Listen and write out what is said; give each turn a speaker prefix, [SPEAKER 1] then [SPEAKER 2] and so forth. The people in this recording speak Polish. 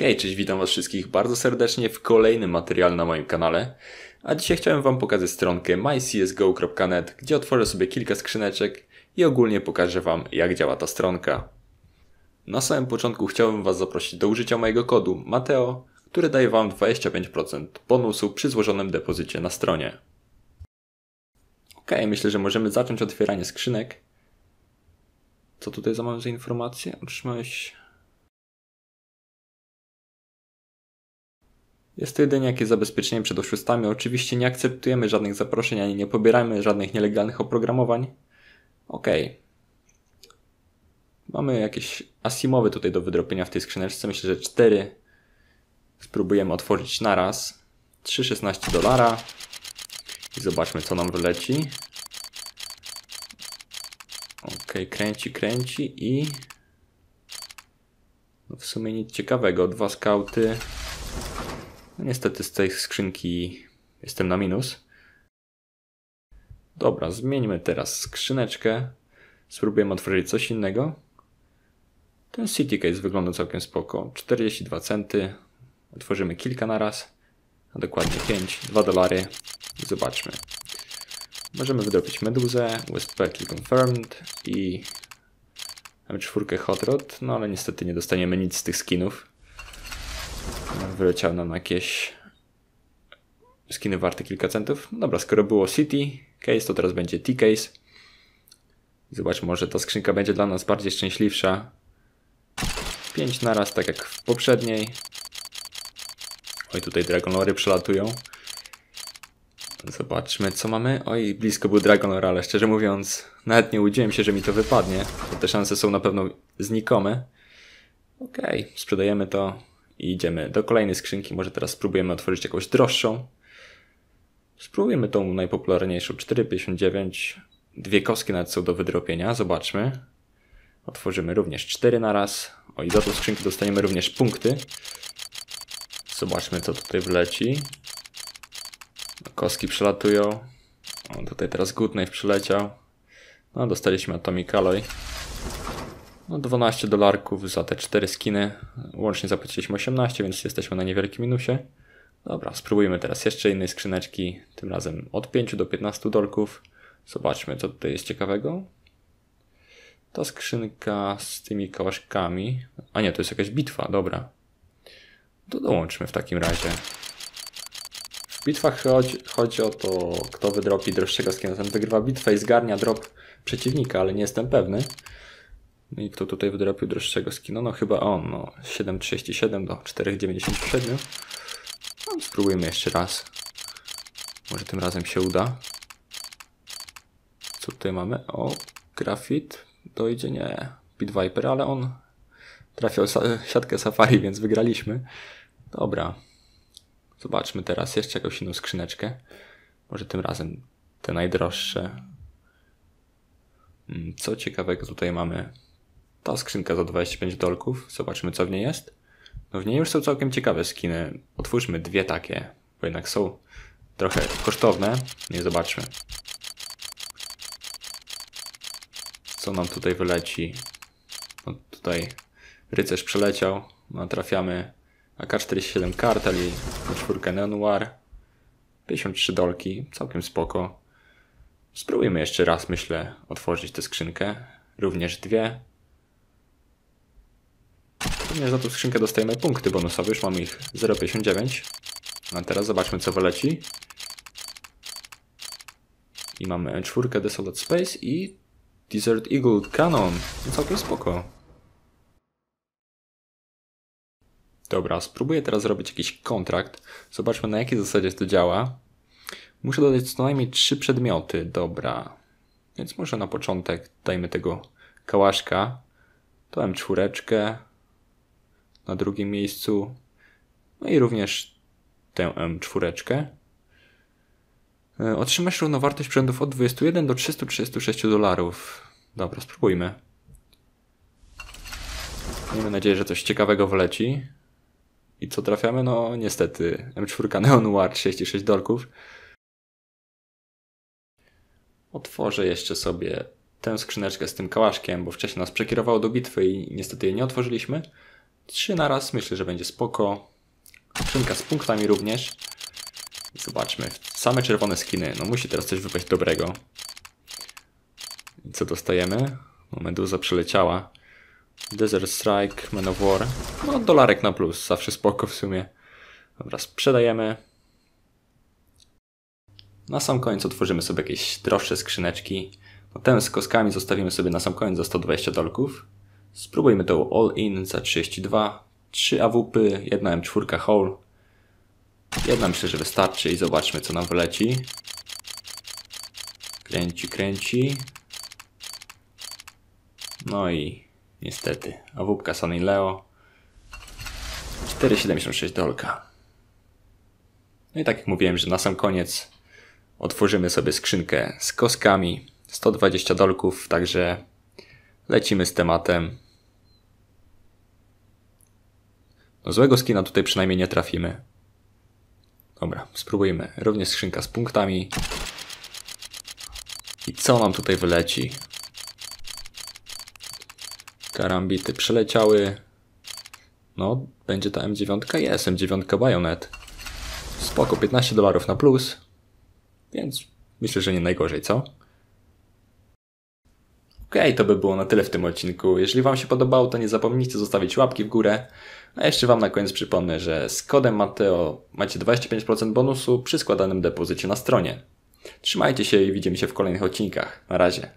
[SPEAKER 1] Hej, cześć, witam was wszystkich bardzo serdecznie w kolejnym materiale na moim kanale. A dzisiaj chciałem wam pokazać stronkę mycsgo.net, gdzie otworzę sobie kilka skrzyneczek i ogólnie pokażę wam jak działa ta stronka. Na samym początku chciałbym was zaprosić do użycia mojego kodu Mateo, który daje wam 25% bonusu przy złożonym depozycie na stronie. Ok, myślę, że możemy zacząć otwieranie skrzynek. Co tutaj za mamy za informacje? Otrzymałeś Jest to jedynie jakieś zabezpieczenie przed oszustami. Oczywiście nie akceptujemy żadnych zaproszeń ani nie pobieramy żadnych nielegalnych oprogramowań. Ok. Mamy jakieś asimowy tutaj do wydropienia w tej skrzyneczce. Myślę, że 4 spróbujemy otworzyć naraz. 3,16 dolara. I zobaczmy co nam wyleci. Ok, kręci, kręci i... No w sumie nic ciekawego. Dwa skauty. No niestety z tej skrzynki jestem na minus. Dobra, zmieńmy teraz skrzyneczkę. Spróbujemy otworzyć coś innego. Ten City Case wygląda całkiem spoko. 42 centy. Otworzymy kilka na raz. A dokładnie 5, 2 dolary. Zobaczmy. Możemy wydropić meduzę, Key Confirmed i M4 Hot Rod, no ale niestety nie dostaniemy nic z tych skinów. Wyleciał nam jakieś skiny warte kilka centów. Dobra, skoro było City Case, to teraz będzie T-Case. Zobacz, może ta skrzynka będzie dla nas bardziej szczęśliwsza. 5 naraz, tak jak w poprzedniej. Oj, tutaj Dragonory przelatują. Zobaczmy, co mamy. Oj, blisko był Dragonor, ale szczerze mówiąc, nawet nie udziałem się, że mi to wypadnie. Bo te szanse są na pewno znikome. Okej, okay, sprzedajemy to i idziemy do kolejnej skrzynki. Może teraz spróbujemy otworzyć jakąś droższą. Spróbujemy tą najpopularniejszą 4,59. Dwie kostki nawet są do wydropienia. Zobaczmy. Otworzymy również 4 na raz. O i za tą skrzynkę dostaniemy również punkty. Zobaczmy co tutaj wleci. Kostki przelatują. O, tutaj teraz Good Knife przyleciał. No, dostaliśmy Atomic Alloy. No 12 dolarków za te 4 skiny. Łącznie zapłaciliśmy 18, więc jesteśmy na niewielkim minusie. Dobra, spróbujmy teraz jeszcze innej skrzyneczki. Tym razem od 5 do 15 dolków. Zobaczmy, co tutaj jest ciekawego. Ta skrzynka z tymi kałaszkami. A nie, to jest jakaś bitwa, dobra. To dołączmy w takim razie. W bitwach chodzi, chodzi o to, kto wydropi droższego skina. Ten wygrywa bitwę i zgarnia drop przeciwnika, ale nie jestem pewny. No i kto tutaj wydropił droższego skina? No chyba on, no 7,37 do 4,97. No, spróbujmy jeszcze raz. Może tym razem się uda. Co tutaj mamy? O, grafit. Dojdzie, nie. Pit Viper, ale on trafiał siatkę safari, więc wygraliśmy. Dobra. Zobaczmy teraz jeszcze jakąś inną skrzyneczkę. Może tym razem te najdroższe. Hmm, co ciekawego tutaj mamy? Ta skrzynka za 25 dolków. Zobaczmy, co w niej jest. No w niej już są całkiem ciekawe skiny. Otwórzmy dwie takie, bo jednak są trochę kosztowne. Nie zobaczmy. Co nam tutaj wyleci? No tutaj rycerz przeleciał. No trafiamy AK-47 Kartel i czwórkę Neonoir. 53 dolki, całkiem spoko. Spróbujmy jeszcze raz, myślę, otworzyć tę skrzynkę. Również dwie. Również za tą skrzynkę dostajemy punkty bonusowe, już mamy ich 0,59. A teraz zobaczmy co wyleci. I mamy czwórkę Desolate Space i Desert Eagle Cannon. No całkiem spoko. Dobra, spróbuję teraz zrobić jakiś kontrakt. Zobaczmy na jakiej zasadzie to działa. Muszę dodać co najmniej trzy przedmioty. Dobra. Więc może na początek dajmy tego kałaszka. To M4 na drugim miejscu. No i również tę M4. E, otrzymasz równowartość sprzętów od 21 do 336 dolarów. Dobra, spróbujmy. Miejmy nadzieję, że coś ciekawego wleci. I co trafiamy? No niestety M4 Neon Noir 36 dolków. Otworzę jeszcze sobie tę skrzyneczkę z tym kałaszkiem, bo wcześniej nas przekierowało do bitwy i niestety jej nie otworzyliśmy. Trzy na raz, myślę, że będzie spoko. Skrzynka z punktami również. Zobaczmy, same czerwone skiny, no musi teraz coś wypaść dobrego. I co dostajemy? No, meduza przeleciała. Desert Strike, Man of War. No, dolarek na plus, zawsze spoko w sumie. Dobra, sprzedajemy. Na sam koniec otworzymy sobie jakieś droższe skrzyneczki. No, ten z koskami zostawimy sobie na sam koniec za 120 dolków. Spróbujmy to All In za 32. 3 AWP, jedna M4 Hole. Jedna myślę, że wystarczy i zobaczmy co nam wyleci. Kręci, kręci. No i niestety AWP Sunny Leo. 4,76 dolka. No i tak jak mówiłem, że na sam koniec otworzymy sobie skrzynkę z koskami. 120 dolków, także lecimy z tematem. No złego skina tutaj przynajmniej nie trafimy. Dobra, spróbujmy. Również skrzynka z punktami. I co nam tutaj wyleci? Karambity przeleciały. No, będzie ta M9? Jest M9 Bayonet. Spoko, 15 dolarów na plus. Więc myślę, że nie najgorzej, co? Okej, okay, to by było na tyle w tym odcinku. Jeżeli Wam się podobało, to nie zapomnijcie zostawić łapki w górę. A jeszcze Wam na koniec przypomnę, że z kodem Mateo macie 25% bonusu przy składanym depozycie na stronie. Trzymajcie się i widzimy się w kolejnych odcinkach. Na razie.